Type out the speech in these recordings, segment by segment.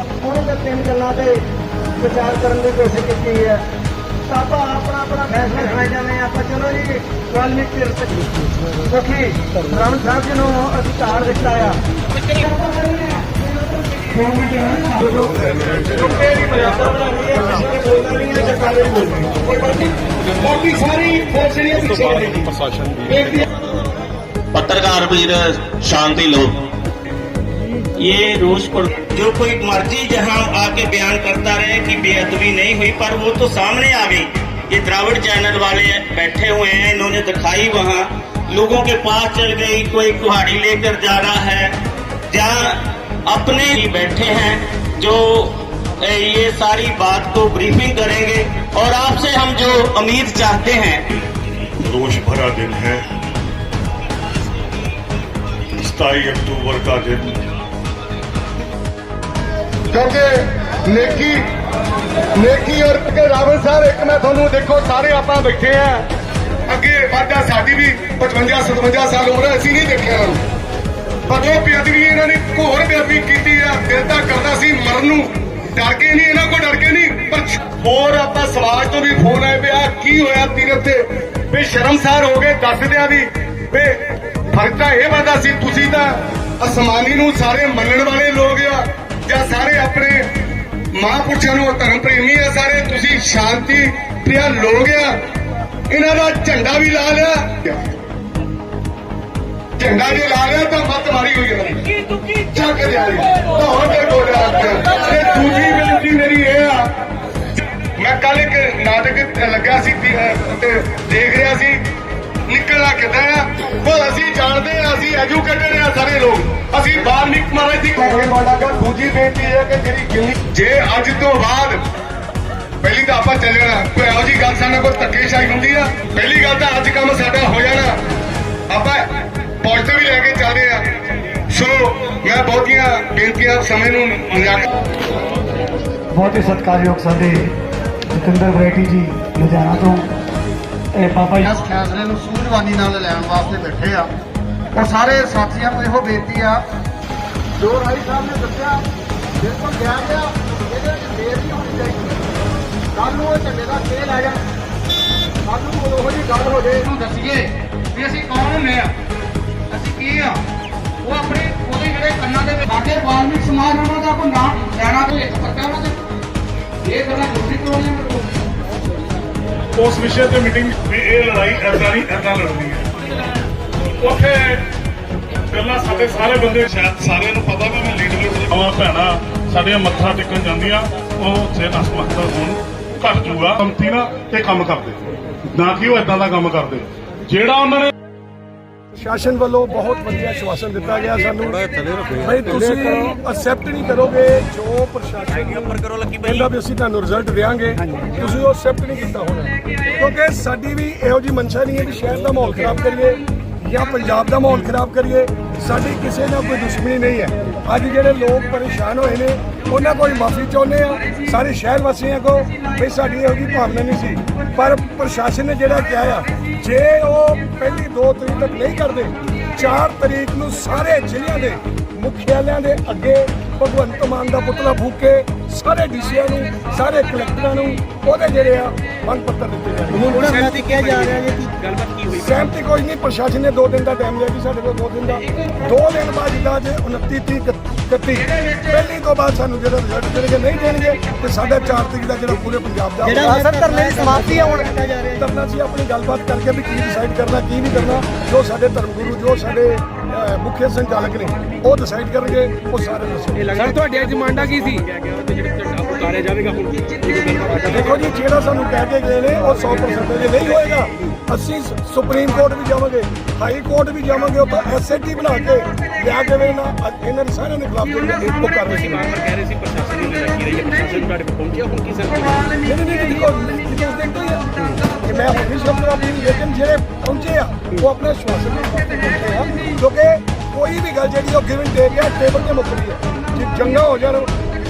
ਉਹਨਾਂ ਦੇ ਤਿੰਨ ਗੱਲਾਂ ਤੇ ਵਿਚਾਰ ਕਰਨ ਦੀ ਕੋਸ਼ਿਸ਼ ਕੀਤੀ ਹੈ। ਆਪਾਂ ਆਪਣਾ ਆਪਣਾ ਫੈਸਲਾ ਸੁਣਾਇਆ ਜਾਂਦੇ ਆਪਾਂ ਚਲੋ ਜੀ ਵਾਲਮੀਕ ਤੀਰਥ ਕਿਉਂਕਿ ਰਾਮ ਸਾਹਿਬ ਜੀ ਨੂੰ ਅਧਿਕਾਰ ਦਿੱਤਾ ਆ ਪੱਤਰਕਾਰ ਵੀਰ ਸ਼ਾਂਤੀ ਲੋ ये रोज जो कोई मर्ज़ी जहाँ आके बयान करता रहे कि बेअदबी नहीं हुई पर वो तो सामने आ गई। ये द्राविड चैनल वाले बैठे हुए हैं इन्होंने दिखाई वहाँ। लोगों के पास चल गई कोई कुहाड़ी लेकर जा रहा है। जहाँ अपने ही बैठे हैं जो ये सारी बात को ब्रीफिंग करेंगे। और आपसे हम जो उम्मीद चाहते हैं। रोज भरा दिन है। 27 अक्टूबर का दिन। ਕਿਉਂਕਿ ਨੇਕੀ ਨੇਕੀ ਔਰ ਕਿ ਰਾਵਣ ਸਾਹਿਬ ਇੱਕ ਮੈਂ ਤੁਹਾਨੂੰ ਦੇਖੋ ਸਾਰੇ ਆਪਾਂ ਬੈਠੇ ਆ। ਅੱਗੇ ਵਾਜਾ ਸਾਡੀ ਵੀ 55 57 ਸਾਲ ਉਮਰ ਹੈ, ਅਸੀਂ ਨਹੀਂ ਦੇਖਿਆ ਇਹਨਾਂ ਪਰ ਉਹ ਬੇਅਦਬੀ ਇਹਨਾਂ ਨੇ ਘੋਰ ਬੇਅਦਬੀ ਕੀਤੀ ਆ ਦਿਲ ਤਾਂ ਕਰਦਾ ਸੀ ਮਰਨ ਨੂੰ। ਡਰ ਕੇ ਨਹੀਂ ਇਹਨਾਂ ਕੋਲ ਡਰ ਕੇ ਨਹੀਂ ਪਰ ਹੋਰ ਆਪਾਂ ਸਮਾਜ ਤੋਂ ਵੀ ਫੋਨ ਆਏ ਪਿਆ ਕੀ ਹੋਇਆ ਤੀਰਥ ਤੇ? ਵੀ ਸ਼ਰਮਸਾਰ ਹੋ ਗਏ ਦੱਸਦਿਆਂ ਵੀ ਵੀ ਫ਼ਰਕ ਤਾਂ ਇਹ ਬੰਦਾ ਸੀ ਤੁਸੀਂ ਤਾਂ ਅਸਮਾਨੀ ਨੂੰ ਸਾਰੇ ਮੰਨਣ ਵਾਲੇ ਲੋਕ ਆ। ਜਾਂ ਸਾਰੇ ਆਪਣੇ ਮਹਾਂਪੁਰਸ਼ਾਂ ਨੂੰ ਧਰਮ ਪ੍ਰੇਮੀ ਆ ਸਾਰੇ, ਤੁਸੀਂ ਸ਼ਾਂਤੀ ਪ੍ਰਿਆ ਲੋਕ ਆ। ਇਹਨਾਂ ਦਾ ਝੰਡਾ ਵੀ ਲਾ ਲਿਆ। ਝੰਡਾ ਜੇ ਲਾ ਲਿਆ ਤਾਂ ਮੱਤ ਮਾਰੀ ਹੋਈ ਹੈ ਚੱਕ ਦਿਆ ਤਾਂ ਹੁਣ ਤੇ ਗੋਲਿਆ ਤੇ ਦੂਜੀ ਬੇਨਤੀ ਮੇਰੀ ਇਹ ਆ। ਮੈਂ ਕੱਲ ਇੱਕ ਨਾਟਕ ਲੱਗਿਆ ਸੀ ਤੇ ਦੇਖ ਰਿਹਾ ਸੀ। ਨਿਕਲਣਾ ਕਿੱਦਾਂ ਆ? ਉਹ ਅਸੀਂ ਜਾਣਦੇ ਆ ਅਸੀਂ ਐਜੂਕੇਟਡ ਆ ਸਾਰੇ ਲੋਕ। ਅਸੀਂ ਬਾਲਮੀਕ ਮਹਾਰਾਜ ਦੀ ਦੂਜੀ ਬੇਨਤੀ ਹੈ ਕਿ ਜਿਹੜੀ ਗਿਣਤੀ ਜੇ ਅੱਜ ਤੋਂ ਬਾਅਦ ਪਹਿਲੀ ਤਾਂ ਆਪਾਂ ਚੱਲਣਾ ਕੋਈ ਇਹੋ ਜੀ ਗੱਲ ਸਾਡੇ ਕੋਲ ਧੱਕੇਸ਼ਾਹੀ ਹੁੰਦੀ ਆ? ਪਹਿਲੀ ਗੱਲ ਤਾਂ ਅੱਜ ਕੰਮ ਸਾਡਾ ਹੋ ਜਾਣਾ। ਆਪਾਂ ਪੋਜ਼ਿਟਿਵ ਵੀ ਲੈ ਕੇ ਚੱਲਦੇ ਆ। ਸੋ ਮੈਂ ਬਹੁਤੀਆਂ ਬੇਨਤੀਆਂ ਸਮੇਂ ਨੂੰ ਬਹੁਤ ਹੀ ਸਤਿਕਾਰਯੋਗ ਸਾਡੇ ਜਤਿੰਦਰ ਵਰੇਟੀ ਜੀ ਲੁਧਿਆਣਾ ਤੋਂ। ਇਹ ਬਾਬਾ ਜੀ। ਇਸ ਫੈਸਲੇ ਨੂੰ ਸੂਝਵਾਨੀ ਨਾਲ ਲੈਣ ਵਾਸਤੇ ਬੈਠੇ ਆ। ਉਹ ਸਾਰੇ ਸਾਥੀਆਂ ਨੂੰ ਇਹੋ ਬੇਨਤੀ ਆ। ਜੋ ਰਾਈ ਸਾਹਿਬ ਨੇ ਦੱਸਿਆ ਬਿਲਕੁਲ ਗਿਆ ਗਿਆ ਇਹਦੇ ਵਿੱਚ ਦੇਰ ਨਹੀਂ ਹੋਣੀ ਚਾਹੀਦੀ। ਕੱਲ ਨੂੰ ਇਹ ਝੰਡੇ ਦਾ ਖੇਲ ਆ ਜਾ ਕੱਲ ਨੂੰ ਉਹੋ ਜਿਹੀ ਗੱਲ ਹੋ ਜਾਏ। ਇਹਨੂੰ ਦੱਸੀਏ ਵੀ ਅਸੀਂ ਕੌਣ ਹੁੰਦੇ ਆ? ਅਸੀਂ ਕੀ ਆ? ਉਹ ਆਪਣੇ ਉਹਦੇ ਜਿਹੜੇ ਕੰਨਾਂ ਦੇ ਵਿੱਚ ਸਾਡੇ ਬਾਲਮਿਕ ਸਮਾਜ ਉਹਨਾਂ ਦਾ ਕੋਈ ਨਾਮ ਲੈਣਾ ਕੋਈ ਇੱਕ ਪੱਕਾ ਉਹਨਾਂ ਦੇ? ਇਹ ਗੱਲਾਂ ਜ਼ਰੂਰੀ ਕਰੋਗੇ ਉਸ ਵਿਸ਼ੇ ਤੇ ਮੀਟਿੰਗ ਵੀ ਇਹ ਲੜਾਈ ਐਦਾਂ ਨਹੀਂ ਐਦਾਂ ਲੜਨੀ ਹੈ। ਉੱਥੇ ਗੱਲਾਂ ਸਾਡੇ ਸਾਰੇ ਬੰਦੇ ਸ਼ਾਇਦ ਸਾਰਿਆਂ ਨੂੰ ਪਤਾ ਵੀ ਮੈਂ ਲੀਡਰ ਆਵਾਂ ਭੈਣਾ ਸਾਡੀਆਂ ਮੱਥਾ ਟੇਕਣ ਜਾਂਦੀਆਂ, ਉਹ ਉੱਥੇ ਅਸਮਰਥ ਹੋਣ, ਘੱਟ ਜੂਗਾ ਕੰਮਤੀ ਨਾ ਤੇ ਕੰਮ ਕਰਦੇ। ਨਾ ਕਿ ਉਹ ਐਦਾਂ ਦਾ ਕੰਮ ਕਰਦੇ। ਜਿਹੜਾ ਉਹਨਾਂ ਨੇ ਸ਼ਾਸਨ ਵੱਲੋਂ ਬਹੁਤ ਵਧੀਆ ਆਸ਼ਵਾਸਨ ਦਿੱਤਾ ਗਿਆ ਸਾਨੂੰ। ਭਾਈ ਤੁਸੀਂ ਅਸੈਪਟ ਨਹੀਂ ਕਰੋਗੇ ਜੋ ਪ੍ਰਸ਼ਾਸਨ ਕਹਿੰਦਾ ਵੀ ਅਸੀਂ ਤੁਹਾਨੂੰ ਰਿਜ਼ਲਟ ਦੇਵਾਂਗੇ ਤੁਸੀਂ ਉਹ ਅਸੈਪਟ ਨਹੀਂ ਕੀਤਾ ਹੋਣਾ। ਕਿਉਂਕਿ ਸਾਡੀ ਵੀ ਇਹੋ ਜੀ ਮਨਸ਼ਾ ਨਹੀਂ ਹੈ ਕਿ ਸ਼ਹਿਰ ਦਾ ਮਾਹੌਲ ਖਰਾਬ ਕਰੀਏ ਜਾਂ ਪੰਜਾਬ ਦਾ ਮਾਹੌਲ ਖਰਾਬ ਕਰੀਏ। ਸਾਡੀ ਕਿਸੇ ਨਾਲ ਕੋਈ ਦੁਸ਼ਮਣੀ ਨਹੀਂ ਹੈ। ਅੱਜ ਜਿਹੜੇ ਲੋਕ ਪਰੇਸ਼ਾਨ ਹੋਏ ਨੇ, ਉਹਨਾਂ ਕੋਲ ਮਾਫੀ ਚਾਹੁੰਦੇ ਆ ਸਾਰੇ ਸ਼ਹਿਰ ਵਾਸੀਆਂ ਕੋ ਵੀ ਸਾਡੀ ਇਹੋ ਜਿਹੀ ਭਾਵਨਾ ਨਹੀਂ ਸੀ। ਪਰ ਪ੍ਰਸ਼ਾਸਨ ਨੇ ਜਿਹੜਾ ਕਿਹਾ ਆ, ਜੇ ਉਹ ਪਹਿਲੀ 2 ਤਰੀਕ ਤੱਕ ਨਹੀਂ ਕਰਦੇ 4 ਤਰੀਕ ਨੂੰ ਸਾਰੇ ਜ਼ਿਲ੍ਹਿਆਂ ਦੇ ਮੁਖਿਆਲਿਆਂ ਦੇ ਅੱਗੇ ਭਗਵੰਤ ਮਾਨ ਦਾ ਪੁਤਲਾ ਫੂਕ ਕੇ ਸਾਰੇ ਡੀਸੀਆਂ ਨੂੰ ਸਾਰੇ ਕਲੈਕਟਰਾਂ ਨੂੰ ਉਹਦੇ ਜਿਹੜੇ ਆ ਮੰਗ ਪੱਤਰ ਦਿੱਤੇ ਜਾਣਗੇ। ਹੁਣ ਸਹਿਮਤੀ ਕਿਹਾ ਜਾ ਰਿਹਾ ਹੈ ਕਿ ਸਹਿਮਤੀ ਕੋਈ ਨਹੀਂ ਪ੍ਰਸ਼ਾਸਨ ਨੇ 2 ਦਿਨ ਦਾ ਟਾਈਮ ਲਿਆ ਜੀ ਸਾਡੇ ਕੋਲ 2 ਦਿਨ ਦਾ। 2 ਦਿਨ ਬਾਅਦ ਜਿੱਦਾਂ ਅੱਜ 29 ਤੀਹ 31 ਪਹਿਲੀ ਤੋਂ ਬਾਅਦ ਸਾਨੂੰ ਜਿਹੜਾ ਰਿਜ਼ਲਟ ਦੇਣਗੇ ਨਹੀਂ ਦੇਣਗੇ ਤੇ ਸਾਡਾ 4 ਤਰੀਕ ਦਾ ਜਿਹੜਾ ਪੂਰੇ ਪੰਜਾਬ ਦਾ ਜਿਹੜਾ ਅਸਰ ਧਰਨੇ ਦੀ ਸਮਾਪਤੀ ਆ ਹੁਣ ਕੀਤਾ ਜਾ ਰਿਹਾ ਕਰਨਾ ਸੀ ਆਪਣੀ ਗੱਲਬਾਤ ਕਰਕੇ ਵੀ ਕੀ ਡਿਸਾਈਡ ਕਰਨਾ ਕੀ ਨਹੀਂ ਕਰਨਾ ਜੋ ਸਾਡੇ ਧਰਮ ਗੁਰੂ ਜੋ ਸਾਡੇ ਮੁੱਖ ਸੰਚਾਲਕ ਨੇ ਉਹ ਡਿਸਾਈਡ ਕਰਨਗੇ ਉਹ ਸਾਰੇ ਦੱਸਣਗੇ। ਸਰ ਤੁਹਾਡੀਆਂ ਡਿਮਾਂਡਾਂ ਕੀ ਸੀ? ਉਤਾਰਿਆ ਜਾਵੇਗਾ ਹੁਣ। ਦੇਖੋ ਜੀ ਜਿਹੜਾ ਸਾਨੂੰ ਕਹਿ ਕੇ ਗਏ ਨੇ ਉਹ 100% ਜੇ ਨਹੀਂ ਹੋਏਗਾ। ਅਸੀਂ ਸੁਪਰੀਮ ਕੋਰਟ ਵੀ ਜਾਵਾਂਗੇ ਹਾਈ ਕੋਰਟ ਵੀ ਜਾਵਾਂਗੇ ਉੱਥੇ ਐਸਐਟੀ ਬਣਾ ਕੇ ਲਿਆ ਕੇ ਵੇ ਨਾ ਇਹਨਾਂ ਦੇ ਸਾਰਿਆਂ ਦੇ ਖਿਲਾਫ ਜਿਹੜੀ ਉਹ ਕਰ ਰਹੇ ਸੀ। ਕਹਿ ਰਹੇ ਸੀ ਪ੍ਰਸ਼ਾਸਨ ਨੂੰ ਲੱਗੀ ਰਹੀ ਹੈ ਪ੍ਰਸ਼ਾਸਨ ਤੁਹਾਡੇ ਕੋਲ ਪਹੁੰਚਿਆ ਹੁਣ ਕੀ ਸਰ? ਨਹੀਂ ਨਹੀਂ ਦੇਖੋ ਦੇਖੋ ਕਿ ਮੈਂ ਹੁਣ ਨਹੀਂ ਸ਼ਬਦ ਆਪਣੀ ਲੇਕਿਨ ਜਿਹੜੇ ਪਹੁੰਚੇ ਆ ਉਹ ਆਪਣੇ ਸ਼ਵਾਸਨ ਦੇ ਪਹੁੰਚੇ ਆ। ਕਿਉਂਕਿ ਕੋਈ ਵੀ ਗੱਲ ਜਿਹੜੀ ਉਹ ਗਿਵਨ ਟੇਕ ਹੈ ਟੇਬਲ ਤੇ ਮੁੱਕਦੀ ਹੈ ਜੇ ਜੰਗਾ ਹੋ ਜਾਣ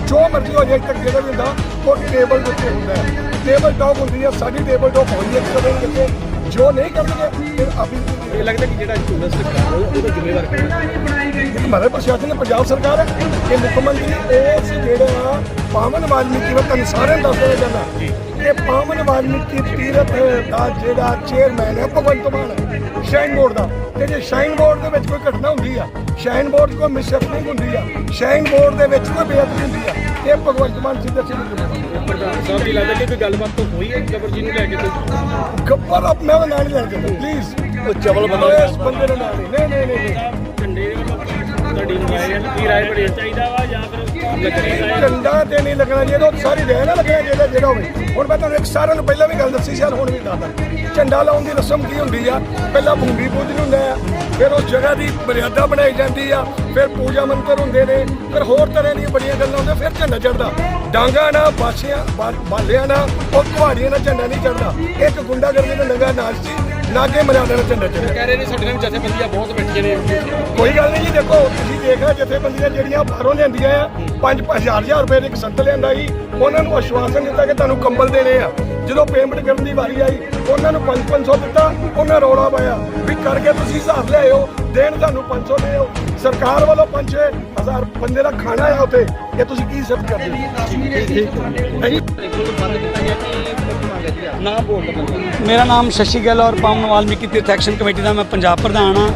ਜੋ ਮਰਜ਼ੀ ਹੋ ਜਾਏ ਤੱਕ ਜਿਹੜਾ ਵੀ ਹੁੰਦਾ ਉਹ ਟੇਬਲ ਦੇ ਉੱਤੇ ਹੁੰਦਾ ਹੈ। ਟੇਬਲ ਟਾਕ ਹੁੰਦੀ ਹੈ ਸਾਡੀ ਟੇਬਲ ਟਾਕ ਹੋਈ ਹੈ ਕਦੇ ਕਿਤੇ ਜੋ ਨਹੀਂ ਕਰਨਗੇ ਫਿਰ ਆਪੀ ਇਹ ਲੱਗਦਾ ਕਿ ਜਿਹੜਾ ਝੂਲਸ ਕਰ ਉਹਦਾ ਜ਼ਿੰਮੇਵਾਰ ਕੌਣ ਹੈ ਪ੍ਰਸ਼ਾਸਨ ਨੇ ਪੰਜਾਬ ਸਰਕਾਰ ਹੈ ਇਹ ਮੁੱਖ ਮੰਤਰੀ ਇਸ ਜਿਹੜਾ ਪਾਵਨ ਵਾਲਮੀਕੀ ਵਤ ਤੁਹਾਨੂੰ ਸਾਰਿਆਂ ਨੂੰ ਦੱਸ ਦੇਣਾ ਇਹ ਪਾਵਨ ਵਾਲਮੀਕੀ ਤੀਰਥ ਦਾ ਜਿਹੜਾ ਚੇਅਰਮੈਨ ਹੈ ਭਗਵੰਤ ਮਾਨ ਸ਼ਾਈਨ ਬੋਰਡ ਦਾ। ਤੇ ਜੇ ਸ਼ਾਈਨ ਬੋਰਡ ਦੇ ਵਿੱਚ ਕੋਈ ਘਟਨਾ ਹੁੰਦੀ ਆ ਸ਼ਾਈਨ ਬੋਰਡ ਕੋਈ ਮਿਸਹੈਪਨਿੰਗ ਹੁੰਦੀ ਆ ਸ਼ਾਈਨ ਬੋਰਡ ਦੇ ਵਿੱਚ ਕੋਈ ਬੇਅਦਬੀ ਹੁੰਦੀ ਆ ਇਹ ਭਗਵੰਤ ਮਾਨ ਸਿੱਧਾ ਸਿੱਧਾ ਪ੍ਰਧਾਨ ਸਾਹਿਬ ਦੀ ਲੱਗਦਾ ਕਿ ਕੋਈ ਗੱਲਬਾਤ ਤਾਂ ਹੋਈ ਹੈ? ਗਬਰ ਜੀ ਨੂੰ ਲੈ ਕੇ ਕੋਈ ਗੱਪਰ ਆਪ ਮੈਂ ਨਾਂ ਨਹੀਂ ਲੈਣਾ ਚਾਹੁੰਦਾ ਪਲੀਜ਼ ਉਹ ਚਵਲ ਬੰਦਾ ਇਸ ਬੰਦੇ ਨਾਂ ਨਹੀਂ ਨਹੀਂ ਨਹੀਂ ਨਹੀਂ। ਝੰਡੇ ਤੁਹਾਡੀ ਰਾਏ ਹੈ ਕੀ ਰਾਏ ਬੜੀ ਚਾਹੀਦਾ ਵਾ ਜਾਂ ਫਿਰ ਝੰਡਾ ਤੇ ਨਹੀਂ ਲੱਗਣਾ ਚਾਹੀਦਾ ਉਹ ਸਾਰੀ ਰਹਿ ਨਾ ਲੱਗਣਾ ਚਾਹੀਦਾ ਜਿਹੜਾ ਹੋਵੇ। ਹੁਣ ਮੈਂ ਤੁਹਾਨੂੰ ਇੱਕ ਸਾਰਿਆਂ ਨੂੰ ਪਹਿਲਾਂ ਵੀ ਗੱਲ ਦੱਸੀ ਸੀ ਹੁਣ ਵੀ ਦੱਸਦਾ। ਝੰਡਾ ਲਾਉਣ ਦੀ ਰਸਮ ਕੀ ਹੁੰਦੀ ਆ? ਪਹਿਲਾਂ ਭੂਮੀ ਪੂਜਨ ਹੁੰਦਾ ਆ, ਫਿਰ ਉਸ ਜਗ੍ਹਾ ਦੀ ਮਰਿਆਦਾ ਬਣਾਈ ਜਾਂਦੀ ਆ, ਫਿਰ ਪੂਜਾ ਮੰਤਰ ਹੁੰਦੇ ਨੇ, ਫਿਰ ਹੋਰ ਤਰ੍ਹਾਂ ਦੀਆਂ ਬੜੀਆਂ ਗੱਲਾਂ ਹੁੰਦੀਆਂ, ਫਿਰ ਝੰਡਾ ਚੜਦਾ ਡਾਂਗਾ ਨਾ, ਬਾਛੀਆਂ, ਬਾ- ਬਾਲਿਆਂ ਨਾ, ਉਹ ਕੁਹਾੜੀਆਂ ਨਾਲ ਝੰਡਾ ਨਹੀਂ ਚੜਦਾ ਇੱਕ ਗੁੰਡਾਗਰਦੀ ਦਾ ਨੰਗਾ ਨਾਚ ਸੀ ਨਾਗੇ ਮਰਿਆਦਾ ਨਾਲ ਝੰਡਾ ਚੜਿਆ ਕਹਿ ਰਹੇ ਨੇ ਸਾਡੇ ਨਾਲ ਜਥੇਬੰਦੀਆਂ ਬਹੁਤ ਬੈਠੀਆਂ ਨੇ। ਕੋਈ ਗੱਲ ਨਹੀਂ ਜੀ ਦੇਖੋ ਤੁਸੀਂ ਦੇਖਿਆ ਜਥੇਬੰਦੀਆਂ ਜਿਹੜੀਆਂ ਬਾਹਰੋਂ ਲਿਆਂਦੀਆਂ ਆ 5-5000 ਹਜ਼ਾਰ ਰੁਪਏ ਦੇ ਇੱਕ ਸੰਤ ਲਿਆਂਦਾ ਸੀ ਉਹਨਾਂ ਨੂੰ ਆਸ਼ਵਾਸਨ ਦਿੱਤਾ ਕਿ ਤੁਹਾਨੂੰ ਕੰਬਲ ਦੇਣੇ ਆ। ਜਦੋਂ ਪੇਮੈਂਟ ਕਰਨ ਦੀ ਵਾਰੀ ਆਈ ਉਹਨਾਂ ਨੂੰ 5-500 ਦਿੱਤਾ ਉਹਨਾਂ ਰੌਲਾ ਪਾਇਆ ਵੀ ਕਰਕੇ ਤੁਸੀਂ ਹਿਸਾਬ ਲਿਆਇਓ ਦੇਣ ਤੁਹਾਨੂੰ 500 ਦਿਓ। ਸਰਕਾਰ ਵੱਲੋਂ 5-6000 ਬੰਦੇ ਦਾ ਖਾਣਾ ਆ ਉੱਥੇ। ਇਹ ਤੁਸੀਂ ਕੀ ਸਿਫਤ ਕਰਦੇ ਹੋ? ਮੇਰਾ ਨਾਮ ਸ਼ਸ਼ੀ ਗਿੱਲ ਔਰ ਪਾਵਨ ਵਾਲਮੀਕੀ ਤੀਰਥ ਐਕਸ਼ਨ ਕਮੇਟੀ ਦਾ ਮੈਂ ਪੰਜਾਬ ਪ੍ਰਧਾਨ ਹਾਂ।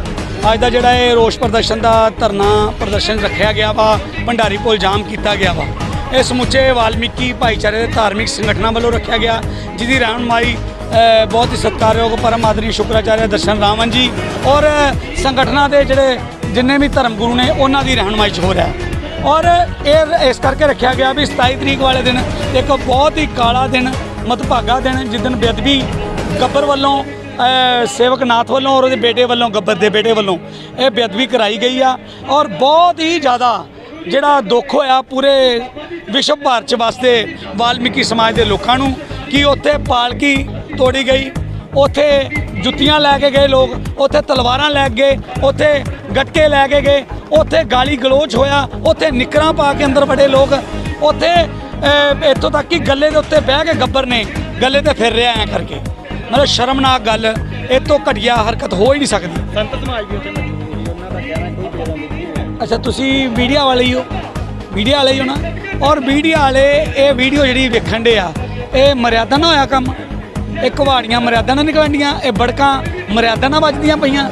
ਅੱਜ ਦਾ ਜਿਹੜਾ ਇਹ ਰੋਸ ਪ੍ਰਦਰਸ਼ਨ ਦਾ ਧਰਨਾ ਪ੍ਰਦਰਸ਼ਨ ਰੱਖਿਆ ਗਿਆ ਵਾ ਭੰਡਾਰੀ ਪੁਲ ਜਾਮ ਕੀਤਾ ਗਿਆ ਵਾ। ਇਹ ਸਮੁੱਚੇ ਵਾਲਮੀਕੀ ਭਾਈਚਾਰੇ ਦੇ ਧਾਰਮਿਕ ਸੰਗਠਨਾਂ ਵੱਲੋਂ ਰੱਖਿਆ ਗਿਆ ਜਿਹਦੀ ਰਹਿਨੁਮਾਈ ਅ, ਬਹੁਤ ਹੀ ਸਤਿਕਾਰਯੋਗ ਪਰਮ ਆਦਰੀ ਸ਼ੁਕਰਾਚਾਰਿਆ ਦਰਸ਼ਨ ਰਾਮਨ ਜੀ ਔਰ ਸੰਗਠਨਾਂ ਦੇ ਜਿਹੜੇ ਜਿੰਨੇ ਵੀ ਧਰਮ ਗੁਰੂ ਨੇ, ਉਹਨਾਂ ਦੀ ਰਹਿਨੁਮਾਈ 'ਚ ਹੋ ਰਿਹਾ ਹੈ। ਔਰ, ਇਹ ਇਸ ਕਰਕੇ ਰੱਖਿਆ ਗਿਆ ਵੀ 27 ਤਰੀਕ ਵਾਲੇ ਦਿਨ ਇੱਕ ਬਹੁਤ ਹੀ ਕਾਲਾ ਦਿਨ ਮਤਭਾਗਾ ਦਿਨ ਜਿੱਦਨ ਬੇਅਦਬੀ ਗੱਬਰ ਵੱਲੋਂ ਸੇਵਕ ਨਾਥ ਵੱਲੋਂ ਔਰ ਉਹਦੇ ਬੇਟੇ ਵੱਲੋਂ, ਗੱਬਰ ਦੇ ਬੇਟੇ ਵੱਲੋਂ ਇਹ ਬੇਅਦਬੀ ਕਰਾਈ ਗਈ ਆ ਔਰ ਬਹੁਤ ਹੀ ਜ਼ਿਆਦਾ ਜਿਹੜਾ ਦੁੱਖ ਹੋਇਆ ਪੂਰੇ ਵਿਸ਼ਵ ਭਾਰਤ ਚ ਵਾਸਤੇ ਵਾਲਮੀਕੀ ਸਮਾਜ ਦੇ ਲੋਕਾਂ ਨੂੰ ਕਿ ਉੱਥੇ ਪਾਲਕੀ ਤੋੜੀ ਗਈ। ਉੱਥੇ ਜੁੱਤੀਆਂ ਲੈ ਕੇ ਗਏ ਲੋਕ ਉੱਥੇ ਤਲਵਾਰਾਂ ਲੈ ਕੇ ਗਏ ਉੱਥੇ ਗੱਟਕੇ ਲੈ ਕੇ ਗਏ ਉੱਥੇ ਗਾਲੀ ਗਲੋਚ ਹੋਇਆ ਉੱਥੇ ਨਿਕਰਾਂ ਪਾ ਕੇ ਅੰਦਰ ਵੜੇ ਲੋਕ। ਉੱਥੇ ਇੱਥੋਂ ਤੱਕ ਕਿ ਗੱਲੇ ਦੇ ਉੱਤੇ ਬਹਿ ਕੇ ਗੱਬਰ ਨੇ ਗੱਲੇ ਤੇ ਫਿਰ ਰਿਹਾ ਐ ਕਰਕੇ। ਮਤਲਬ ਸ਼ਰਮਨਾਕ ਗੱਲ ਇਹ ਤੋਂ ਘਟੀਆ ਹਰਕਤ ਹੋ ਹੀ ਨਹੀਂ ਸਕਦੀ। ਸੰਤ ਸਮਾਜ ਵੀ ਉੱਥੇ ਮੌਜੂਦ ਸੀ ਉਹਨਾਂ ਦਾ ਕਹਿਣਾ ਕੋਈ ਬੇਅਦਬੀ ਨਹੀਂ। ਹੈ ਅੱਛਾ ਤੁਸੀਂ ਮੀਡੀਆ ਵਾਲੇ ਹੀ ਹੋ? ਮੀਡੀਆ ਵਾਲੇ ਹੀ ਹੋ ਨਾ? ਔਰ ਮੀਡੀਆ ਵਾਲੇ ਇਹ ਵੀਡੀਓ ਜਿਹੜੀ ਵੇਖਣ ਦੇ ਆ ਇਹ ਮਰਿਆਦਾ ਨਾ ਹੋਇਆ ਕੰਮ? ਇਹ ਕੁਹਾੜੀਆਂ, ਮਰਿਆਦਾ ਨਾਲ ਨਿਕਲਣਡੀਆਂ ਇਹ ਬੜਕਾਂ, ਮਰਿਆਦਾ ਨਾਲ ਵੱਜਦੀਆਂ ਪਈਆਂ।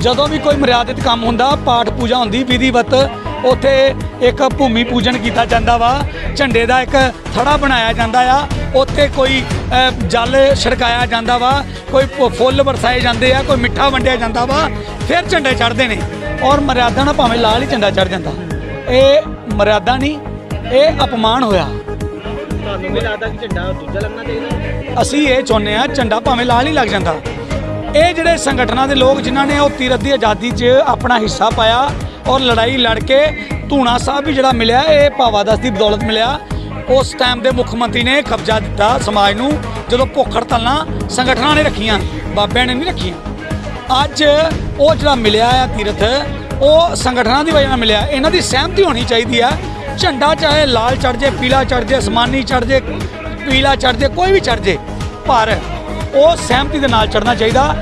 ਜਦੋਂ ਵੀ ਕੋਈ ਮਰਿਆਦਿਤ ਕੰਮ ਹੁੰਦਾ, ਪਾਠ ਪੂਜਾ ਹੁੰਦੀ, ਵਿਧੀਵਤ, ਉੱਥੇ ਇੱਕ ਭੂਮੀ ਪੂਜਨ ਕੀਤਾ ਜਾਂਦਾ ਵਾ। ਝੰਡੇ ਦਾ ਇੱਕ ਥੜਾ ਬਣਾਇਆ ਜਾਂਦਾ ਆ। ਉੱਥੇ ਕੋਈ ਜਲ ਛੜਕਾਇਆ ਜਾਂਦਾ ਵਾ। ਕੋਈ ਫੁੱਲ ਵਰਸਾਏ ਜਾਂਦੇ ਆ, ਕੋਈ ਮਿੱਠਾ ਵੰਡਿਆ ਜਾਂਦਾ ਵਾ। ਫਿਰ ਝੰਡੇ ਚੜ੍ਹਦੇ ਨੇ। ਔਰ ਮਰਿਆਦਾ ਨਾਲ ਭਾਵੇਂ ਲਾਲ ਹੀ ਝੰਡਾ ਚੜ੍ਹ ਜਾਂਦਾ। ਇਹ ਮਰਿਆਦਾ ਨਹੀਂ, ਇਹ ਅਪਮਾਨ ਹੋਇਆ। ਤੁਹਾਨੂੰ ਵੀ ਲੱਗਦਾ ਕਿ ਝੰਡਾ ਦੂਜਾ ਲੱਗਣਾ ਚਾਹੀਦਾ? ਅਸੀਂ ਇਹ ਚਾਹੁੰਦੇ ਆ ਝੰਡਾ ਭਾਵੇਂ ਲਾਲ ਨਹੀਂ ਲੱਗ ਜਾਂਦਾ। ਇਹ ਜਿਹੜੇ ਸੰਗਠਨਾਂ ਦੇ ਲੋਕ ਜਿਨ੍ਹਾਂ ਨੇ ਉਹ ਤੀਰਥ ਦੀ ਆਜ਼ਾਦੀ 'ਚ ਆਪਣਾ ਹਿੱਸਾ ਪਾਇਆ ਔਰ ਲੜਾਈ ਲੜ ਕੇ ਧੂਣਾ ਸਾਹਿਬ ਵੀ ਜਿਹੜਾ ਮਿਲਿਆ, ਇਹ ਭਾਵਾਦਸ ਦੀ ਬਦੌਲਤ ਮਿਲਿਆ। ਉਸ ਟਾਈਮ ਦੇ ਮੁੱਖ ਮੰਤਰੀ ਨੇ ਕਬਜ਼ਾ ਦਿੱਤਾ ਸਮਾਜ ਨੂੰ, ਜਦੋਂ ਭੁੱਖ ਹੜਤਾਲਾਂ ਸੰਗਠਨਾਂ ਨੇ ਰੱਖੀਆਂ, ਬਾਬਿਆਂ ਨੇ ਨਹੀਂ ਰੱਖੀਆਂ। ਅੱਜ ਉਹ ਜਿਹੜਾ ਮਿਲਿਆ ਆ ਤੀਰਥ, ਉਹ ਸੰਗਠਨਾਂ ਦੀ ਵਜ੍ਹਾ ਨਾਲ ਮਿਲਿਆ। ਇਹਨਾਂ ਦੀ ਸਹਿਮਤੀ ਹੋਣੀ ਚਾਹੀਦੀ ਆ ਝੰਡਾ ਚਾਹੇ ਲਾਲ ਚੜ ਜੇ, ਪੀਲਾ ਚੜ ਜੇ, ਅਸਮਾਨੀ ਚੜ ਜੇ, ਪੀਲਾ ਚੜ ਜੇ, ਕੋਈ ਵੀ ਚੜ ਜੇ, ਪਰ ਉਹ ਸਹਿਮਤੀ ਦੇ ਨਾਲ ਚੜਨਾ ਚਾਹੀਦਾ।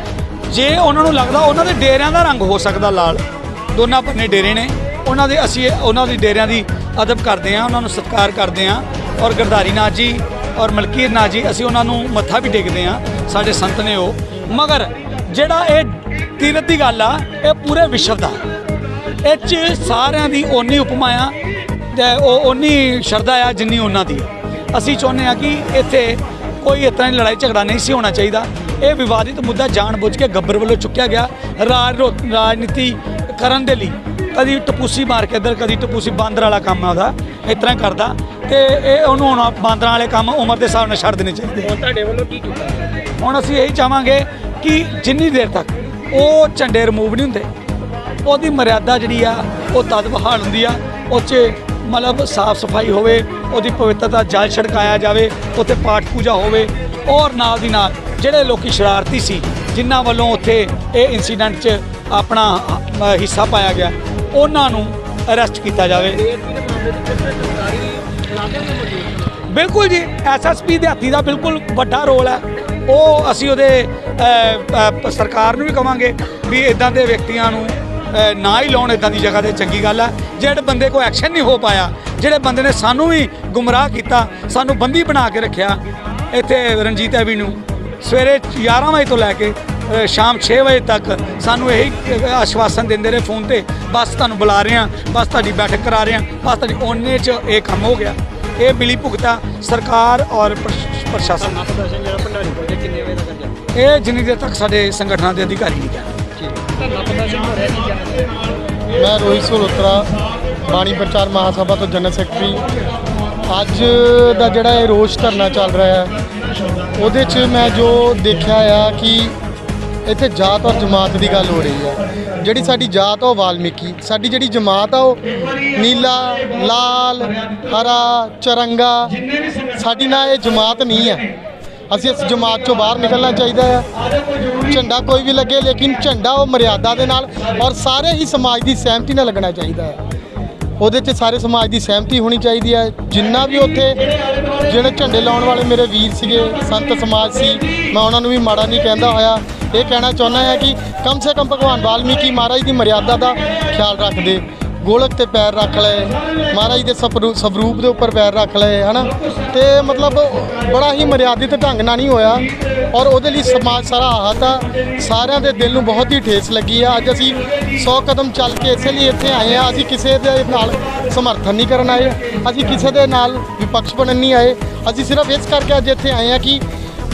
ਜੇ ਉਹਨਾਂ ਨੂੰ ਲੱਗਦਾ ਉਹਨਾਂ ਦੇ ਡੇਰਿਆਂ ਦਾ ਰੰਗ ਹੋ ਸਕਦਾ ਲਾਲ, ਦੋਨਾਂ ਪੰਨੇ ਡੇਰੇ ਨੇ, ਉਹਨਾਂ ਦੇ ਅਸੀਂ ਉਹਨਾਂ ਦੇ ਡੇਰਿਆਂ ਦੀ ਅਦਬ ਕਰਦੇ ਆ ਉਹਨਾਂ ਨੂੰ ਸਤਿਕਾਰ ਕਰਦੇ ਆ ਔਰ ਗਰਦਾਰੀ ਨਾਥ ਜੀ ਔਰ ਮਲਕੀਰ ਨਾਥ ਜੀ, ਅਸੀਂ ਉਹਨਾਂ ਨੂੰ ਮੱਥਾ ਵੀ ਟੇਕਦੇ ਆ ਸਾਡੇ ਸੰਤ ਨੇ ਉਹ। ਮਗਰ ਜਿਹੜਾ ਇਹ ਤੀਰਥ ਦੀ ਗੱਲ ਆ, ਇਹ ਪੂਰੇ ਵਿਸ਼ਵ ਦਾ। ਇਹ 'ਚ ਸਾਰਿਆਂ ਦੀ ਓਨੀ ਉਪਮਾ ਆ ਉਹ ਓਨੀ ਸ਼ਰਧਾ ਆ ਜਿੰਨੀ ਉਹਨਾਂ ਦੀ। ਅਸੀਂ ਚਾਹੁੰਦੇ ਆ ਕਿ ਇੱਥੇ ਕੋਈ ਦੀ ਲੜਾਈ ਝਗੜਾ ਨਹੀਂ ਸੀ ਹੋਣਾ ਚਾਹੀਦਾ। ਇਹ ਵਿਵਾਦਿਤ ਮੁੱਦਾ ਜਾਣਬੁੱਝ ਕੇ ਗੱਬਰ ਵੱਲੋਂ ਚੁੱਕਿਆ ਗਿਆ। ਰਾਜ ਰਾਜਨੀਤੀ ਕਰਨ ਦੇ ਲਈ ਕਦੀ ਟਪੂਸੀ ਮਾਰ ਕੇ ਇੱਧਰ ਕਦੀ ਟਪੂਸੀ ਬਾਂਦਰ ਵਾਲਾ ਕੰਮ ਆ ਉਹਦਾ। ਇਸ ਤਰ੍ਹਾਂ ਕਰਦਾ ਤੇ ਇਹ ਉਹਨੂੰ ਹੁਣ ਬਾਂਦਰਾਂ ਵਾਲੇ ਕੰਮ ਉਮਰ ਦੇ ਹਿਸਾਬ ਨਾਲ ਛੱਡ ਦੇਣੇ ਚਾਹੀਦੇ। ਹੁਣ ਤੁਹਾਡੇ ਵੱਲੋਂ ਕੀ ਕੀਤਾ? ਹੁਣ ਅਸੀਂ ਇਹੀ ਚਾਹਾਂਗੇ ਕਿ ਜਿੰਨੀ ਦੇਰ ਤੱਕ ਉਹ ਝੰਡੇ ਰਿਮੂਵ ਨਹੀਂ ਹੁੰਦੇ ਉਹਦੀ ਮਰਿਆਦਾ ਜਿਹੜੀ ਆ ਉਹ ਤਦ ਬਹਾਲ ਹੁੰਦੀ ਆ ਉਹ 'ਚ ਮਤਲਬ ਸਾਫ਼ ਸਫ਼ਾਈ ਹੋਵੇ, ਉਹਦੀ ਪਵਿੱਤਰਤਾ ਜਲ ਛੜਕਾਇਆ ਜਾਵੇ, ਉੱਥੇ ਪਾਠ ਪੂਜਾ ਹੋਵੇ, ਔਰ ਨਾਲ ਦੀ ਨਾਲ ਜਿਹੜੇ ਲੋਕੀ ਸ਼ਰਾਰਤੀ ਸੀ, ਜਿਨ੍ਹਾਂ ਵੱਲੋਂ ਉੱਥੇ ਇਹ ਇਨਸੀਡੈਂਟ 'ਚ ਆਪਣਾ ਹਿੱਸਾ ਪਾਇਆ ਗਿਆ, ਉਹਨਾਂ ਨੂੰ ਅਰੈਸਟ ਕੀਤਾ ਜਾਵੇ। ਬਿਲਕੁਲ ਜੀ ਐਸਐਸਪੀ ਦੇ ਹੱਥੀ ਦਾ ਬਿਲਕੁਲ ਵੱਡਾ ਰੋਲ ਹੈ। ਉਹ ਅਸੀਂ ਉਹਦੇ ਸਰਕਾਰ ਨੂੰ ਵੀ ਕਵਾਂਗੇ ਵੀ ਇਦਾਂ ਦੇ ਵਿਅਕਤੀਆਂ ਨੂੰ ਨਾ ਹੀ ਲਾਉਣ ਇਦਾਂ ਦੀ ਜਗ੍ਹਾ ਤੇ ਚੰਗੀ ਗੱਲ ਹੈ ਜਿਹੜੇ ਬੰਦੇ ਕੋਈ ਐਕਸ਼ਨ ਨਹੀਂ ਹੋ ਪਾਇਆ ਜਿਹੜੇ ਬੰਦੇ ਨੇ ਸਾਨੂੰ ਵੀ ਗੁੰਮਰਾਹ ਕੀਤਾ ਸਾਨੂੰ ਬੰਦੀ ਬਣਾ ਕੇ ਰੱਖਿਆ ਇੱਥੇ ਰਣਜੀਤ ਐਵੀ ਨੂੰ। ਸਵੇਰੇ 11 ਵਜੇ ਤੋਂ ਲੈ ਕੇ ਸ਼ਾਮ 6 ਵਜੇ ਤੱਕ ਸਾਨੂੰ ਇਹੀ ਆਸ਼ਵਾਸਨ ਦਿੰਦੇ ਰਹੇ ਫੋਨ ਤੇ ਬਸ ਤੁਹਾਨੂੰ ਬੁਲਾ ਰਹੇ ਹਾਂ ਬਸ ਤੁਹਾਡੀ ਬੈਠਕ ਕਰਾ ਰਹੇ ਹਾਂ ਬਸ ਤੁਹਾਡੀ ਉਹਨੇ 'ਚ ਇਹ ਕੰਮ ਹੋ ਗਿਆ। ਇਹ ਮਿਲੀ ਭੁਗਤਾ ਸਰਕਾਰ ਔਰ ਪ੍ਰਸ਼- ਪ੍ਰਸ਼ਾਸਨ। ਇਹ ਜਿੰਨੀ ਦੇਰ ਤੱਕ ਸਾਡੇ ਸੰਗਠਨਾਂ ਦੇ ਅਧਿਕਾਰੀ ਨਹੀਂ ਕਹਿਣਗੇ ਧਰਨਾ ਪ੍ਰਦਰਸ਼ਨ ਹੋ ਰਿਹਾ ਕੀ ਜਾਣਦੇ ਮੈਂ ਰੋਹਿਤ ਸੋਲੋਤਰਾ ਬਾਣੀ ਪ੍ਰਚਾਰ ਮਹਾਸਭਾ ਤੋਂ ਜਨਰਲ ਸੈਕਟਰੀ। ਅੱਜ ਦਾ ਜਿਹੜਾ ਇਹ ਰੋਸ ਧਰਨਾ ਚੱਲ ਰਿਹਾ ਹੈ, ਉਹਦੇ 'ਚ ਮੈਂ ਜੋ ਦੇਖਿਆ ਆ ਕਿ ਇੱਥੇ ਜਾਤ ਔਰ ਜਮਾਤ ਦੀ ਗੱਲ ਹੋ ਰਹੀ ਹੈ। ਜਿਹੜੀ ਸਾਡੀ ਜਾਤ ਆ ਉਹ ਵਾਲਮੀਕੀ, ਸਾਡੀ ਜਿਹੜੀ ਜਮਾਤ ਆ ਉਹ ਨੀਲਾ, ਲਾਲ, ਹਰਾ, ਚਰੰਗਾ, ਸਾਡੀ ਨਾ ਇਹ ਜਮਾਤ ਨਹੀਂ ਹੈ ਅਸੀਂ ਇਸ ਜਮਾਤ ਚੋਂ ਬਾਹਰ ਨਿਕਲਣਾ ਚਾਹੀਦਾ ਹੈ ਝੰਡਾ ਕੋਈ ਵੀ ਲੱਗੇ, ਲੇਕਿਨ ਝੰਡਾ ਉਹ ਮਰਿਆਦਾ ਦੇ ਨਾਲ ਔਰ ਸਾਰੇ ਹੀ ਸਮਾਜ ਦੀ ਸਹਿਮਤੀ ਨਾਲ ਲੱਗਣਾ ਚਾਹੀਦਾ ਹੈ। ਉਹਦੇ 'ਚ ਸਾਰੇ ਸਮਾਜ ਦੀ ਸਹਿਮਤੀ ਹੋਣੀ ਚਾਹੀਦੀ ਹੈ। ਜਿੰਨਾ ਵੀ ਉੱਥੇ ਜਿਹੜੇ ਝੰਡੇ ਲਾਉਣ ਵਾਲੇ ਮੇਰੇ ਵੀਰ ਸੀਗੇ, ਸੰਤ ਸਮਾਜ ਸੀ, ਮੈਂ ਉਹਨਾਂ ਨੂੰ ਵੀ ਮਾੜਾ ਨਹੀਂ ਕਹਿੰਦਾ ਹੋਇਆ। ਇਹ ਕਹਿਣਾ ਚਾਹੁੰਦਾ ਹਾਂ ਕਿ ਕਮ ਸੇ ਕਮ ਭਗਵਾਨ ਵਾਲਮੀਕੀ ਮਹਾਰਾਜ ਦੀ ਮਰਿਆਦਾ ਦਾ ਖਿਆਲ ਰੱਖਦੇ। ਗੋਲਕ ਤੇ ਪੈਰ ਰੱਖ ਲਏ। ਮਹਾਰਾਜ ਦੇ ਸਪਰੂ- ਸਵਰੂਪ ਦੇ ਉੱਪਰ ਪੈਰ ਰੱਖ ਲਏ, ਹਨਾ? ਤੇ ਮਤਲਬ ਬੜਾ ਹੀ ਮਰਿਆਦਿਤ ਢੰਗ ਨਾਲ ਨਹੀਂ ਹੋਇਆ। ਔਰ ਉਹਦੇ ਲਈ ਸਮਾਜ ਸਾਰਾ ਆਹਤ ਆ। ਸਾਰਿਆਂ ਦੇ ਦਿਲ ਨੂੰ ਬਹੁਤ ਹੀ ਠੇਸ ਲੱਗੀ ਆ। ਅੱਜ ਅਸੀਂ 100 ਕਦਮ ਚੱਲ ਕੇ ਇਸੇ ਲਈ ਇੱਥੇ ਆਏ ਆ। ਅਸੀਂ ਕਿਸੇ ਦੇ ਨਾਲ ਸਮਰਥਨ ਨਹੀਂ ਕਰਨ ਆਏ। ਅਸੀਂ ਕਿਸੇ ਦੇ ਨਾਲ ਵਿਪਕਸ਼ ਬਣਨ ਨਹੀਂ ਆਏ। ਅਸੀਂ ਸਿਰਫ ਇਸ ਕਰਕੇ ਅੱਜ ਇੱਥੇ ਆਏ ਆ ਕਿ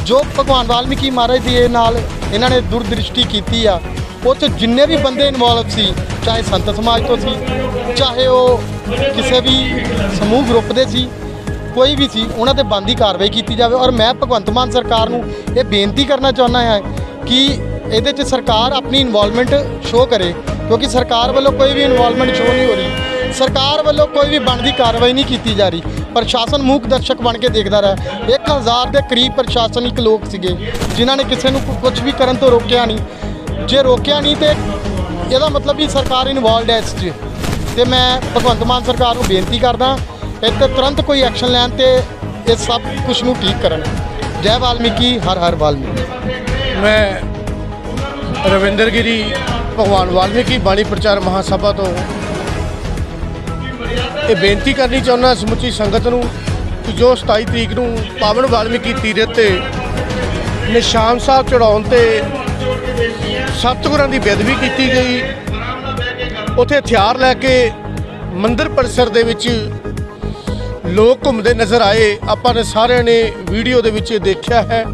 ਜੋ ਭਗਵਾਨ ਵਾਲਮੀਕੀ ਮਹਾਰਾਜ ਦੀ ਨਾਲ ਇਹਨਾਂ ਨੇ ਦੁਰਦ੍ਰਿਸ਼ਟੀ ਕੀਤੀ ਆ, ਉਹ 'ਚ ਜਿੰਨੇ ਵੀ ਬੰਦੇ ਇਨਵੋਲਵ ਸੀ ਚਾਹੇ ਸੰਤ ਸਮਾਜ ਤੋਂ ਸੀ, ਚਾਹੇ ਉਹ ਕਿਸੇ ਵੀ ਸਮੂਹ ਗਰੁੱਪ ਦੇ ਸੀ, ਕੋਈ ਵੀ ਸੀ, ਉਹਨਾਂ ਤੇ ਬੰਦੀ ਕਾਰਵਾਈ ਕੀਤੀ ਜਾਵੇ। ਔਰ ਮੈਂ ਭਗਵੰਤ ਮਾਨ ਸਰਕਾਰ ਨੂੰ ਇਹ ਬੇਨਤੀ ਕਰਨਾ ਚਾਹੁੰਦਾ ਹਾਂ ਕਿ ਇਹਦੇ 'ਚ ਸਰਕਾਰ ਆਪਣੀ ਇਨਵੋਲਵਮੈਂਟ ਸ਼ੋਅ ਕਰੇ, ਕਿਉਂਕਿ ਸਰਕਾਰ ਵੱਲੋਂ ਕੋਈ ਵੀ ਇਨਵੋਲਵਮੈਂਟ ਸ਼ੋਅ ਨਹੀਂ ਹੋ ਰਹੀ। ਸਰਕਾਰ ਵੱਲੋਂ ਕੋਈ ਵੀ ਬਣਦੀ ਕਾਰਵਾਈ ਨਹੀਂ ਕੀਤੀ ਜਾ ਰਹੀ। ਪ੍ਰਸ਼ਾਸਨ ਮੂਕ ਦਰਸ਼ਕ ਬਣ ਕੇ ਦੇਖਦਾ ਰਿਹਾ। 1000 ਦੇ ਕਰੀਬ ਪ੍ਰਸ਼ਾਸਨਿਕ ਲੋਕ ਸੀਗੇ, ਜਿਨ੍ਹਾਂ ਨੇ ਕਿਸੇ ਨੂੰ ਕੁਝ ਵੀ ਕਰਨ ਤੋਂ ਰੋਕਿਆ ਨਹੀਂ। ਜੇ ਰੋਕਿਆ ਨਹੀਂ ਤੇ ਇਹਦਾ ਮਤਲਬ ਵੀ ਸਰਕਾਰ ਇਨਵੋਲਡ ਹੈ ਇਸ 'ਚ। ਤੇ ਮੈਂ ਭਗਵੰਤ ਮਾਨ ਸਰਕਾਰ ਨੂੰ ਬੇਨਤੀ ਕਰਦਾ ਇੱਥੇ ਤੁਰੰਤ ਕੋਈ ਐਕਸ਼ਨ ਲੈਣ ਤੇ ਇਹ ਸਭ ਕੁਝ ਨੂੰ ਠੀਕ ਕਰਨ। ਜੈ ਵਾਲਮੀਕੀ, ਹਰ ਹਰ ਵਾਲਮੀਕੀ। ਮੈਂ ਰਵਿੰਦਰ ਗਿਰੀ, ਭਗਵਾਨ ਵਾਲਮੀਕੀ ਬਾਣੀ ਪ੍ਰਚਾਰ ਮਹਾਸਭਾ ਤੋਂ ਇਹ ਬੇਨਤੀ ਕਰਨੀ ਚਾਹੁੰਦਾ ਸਮੁੱਚੀ ਸੰਗਤ ਨੂੰ ਕਿ ਜੋ 27 ਤਰੀਕ ਨੂੰ ਪਾਵਨ ਵਾਲਮੀਕੀ ਤੀਰਥ ਤੇ ਨਿਸ਼ਾਨ ਸਾਹਿਬ ਚੜਾਉਣ ਤੇ ਸਤਿਗੁਰਾਂ ਦੀ ਬੇਅਦਬੀ ਕੀਤੀ ਗਈ। ਉੱਥੇ ਹਥਿਆਰ ਲੈ ਕੇ ਮੰਦਿਰ ਪਰਿਸਰ ਦੇ ਵਿੱਚ ਲੋਕ ਘੁੰਮਦੇ ਨਜ਼ਰ ਆਏ। ਆਪਾਂ ਨੇ ਸਾਰਿਆਂ ਨੇ ਵੀਡੀਓ ਦੇ ਵਿੱਚ ਦੇਖਿਆ ਹੈ।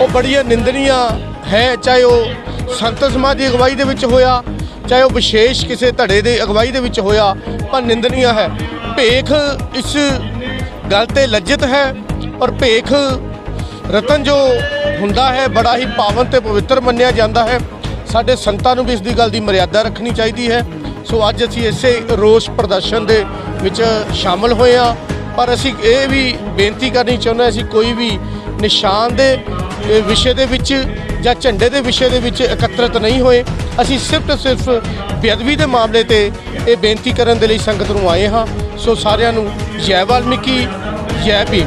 ਉਹ ਬੜੀਆਂ ਨਿੰਦਨੀਆਂ ਹੈ, ਚਾਹੇ ਉਹ ਸੰਤ ਸਮਾਜ ਦੀ ਅਗਵਾਈ ਦੇ ਵਿੱਚ ਹੋਇਆ, ਚਾਹੇ ਉਹ ਵਿਸ਼ੇਸ਼ ਕਿਸੇ ਧੜੇ ਦੇ ਅਗਵਾਈ ਦੇ ਵਿੱਚ ਹੋਇਆ, ਪਰ ਨਿੰਦਨੀਆਂ ਹੈ। ਭੇਖ ਇਸ ਗੱਲ ਤੇ ਲੱਜਿਤ ਹੈ ਔਰ ਭੇਖ ਰਤਨ ਜੋ ਹੁੰਦਾ ਹੈ, ਬੜਾ ਹੀ ਪਾਵਨ ਤੇ ਪਵਿੱਤਰ ਮੰਨਿਆ ਜਾਂਦਾ ਹੈ। ਸਾਡੇ ਸੰਤਾਂ ਨੂੰ ਵੀ ਇਸ ਦੀ ਗੱਲ ਦੀ ਮਰਿਆਦਾ ਰੱਖਣੀ ਚਾਹੀਦੀ ਹੈ। ਸੋ ਅੱਜ ਅਸੀਂ ਇਸੇ ਰੋਸ ਪ੍ਰਦਰਸ਼ਨ ਦੇ ਵਿੱਚ ਸ਼ਾਮਲ ਹੋਏ ਹਾਂ। ਪਰ ਅਸੀਂ ਇਹ ਵੀ ਬੇਨਤੀ ਕਰਨੀ ਚਾਹੁੰਦੇ ਹਾਂ, ਅਸੀਂ ਕੋਈ ਵੀ ਨਿਸ਼ਾਨ ਦੇ ਵਿਸ਼ੇ ਦੇ ਵਿੱਚ ਜਾਂ ਝੰਡੇ ਦੇ ਵਿਸ਼ੇ ਦੇ ਵਿੱਚ ਇਕੱਤਰਤ ਨਹੀਂ ਹੋਏ। ਅਸੀਂ ਸਿਰਫ ਤੇ ਸਿਰਫ ਬੇਅਦਬੀ ਦੇ ਮਾਮਲੇ ਤੇ ਇਹ ਬੇਨਤੀ ਕਰਨ ਦੇ ਲਈ ਸੰਗਤ ਨੂੰ ਆਏ ਹਾਂ। ਸੋ ਸਾਰਿਆਂ ਨੂੰ ਜੈ ਵਾਲਮੀਕੀ, ਜੈ ਭੀਮ।